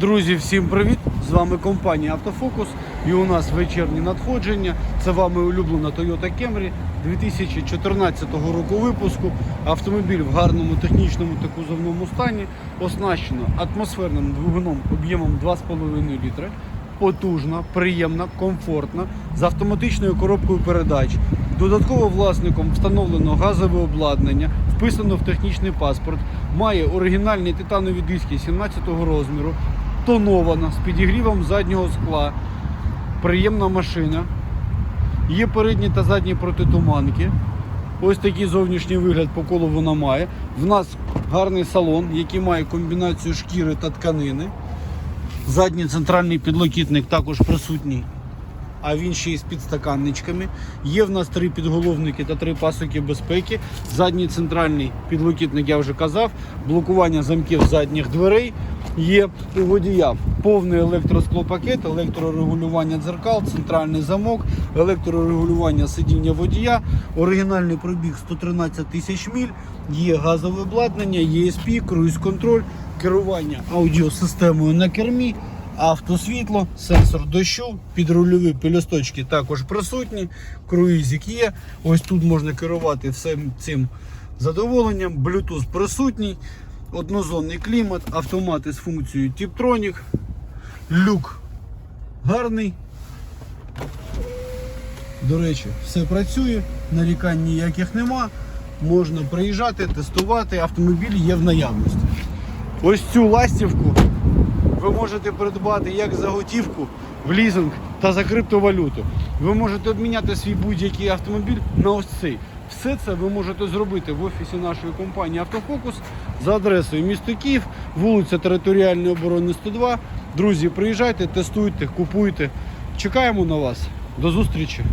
Друзі, всім привіт! З вами компанія Автофокус і у нас вечірні надходження. Це вами улюблена Toyota Camry 2014 року випуску. Автомобіль в гарному технічному та кузовному стані, оснащено атмосферним двигуном об'ємом 2,5 літра. Потужна, приємна, комфортна, з автоматичною коробкою передач. Додатково власником встановлено газове обладнання, вписано в технічний паспорт, має оригінальні титанові диски 17 розміру, тонована з підігрівом заднього скла, приємна машина. Є передні та задні протитуманки. Ось такий зовнішній вигляд по колу вона має. В нас гарний салон, який має комбінацію шкіри та тканини. Задній центральний підлокітник також присутній, а він ще й з підстаканничками. Є в нас три підголовники та три пасоки безпеки. Задній центральний підлокітник, я вже казав, блокування замків задніх дверей. Є у водія повний електросклопакет, електрорегулювання дзеркал, центральний замок, електрорегулювання сидіння водія, оригінальний пробіг 113 тисяч міль, є газове обладнання, ESP, круїз-контроль, керування аудіосистемою на кермі, автосвітло, сенсор дощу, підрульові пелюсточки також присутні, круїзик є. Ось тут можна керувати всім цим задоволенням. Bluetooth присутній, однозонний клімат, автомати з функцією Tiptronic, люк гарний. До речі, все працює, нарікань ніяких нема. Можна приїжджати, тестувати, автомобіль є в наявності. Ось цю ластівку ви можете придбати як за готівку в лізинг та за криптовалюту. Ви можете обміняти свій будь-який автомобіль на ось цей. Все це ви можете зробити в офісі нашої компанії Автофокус за адресою місто Київ, вулиця Територіальної оборони 102. Друзі, приїжджайте, тестуйте, купуйте. Чекаємо на вас. До зустрічі!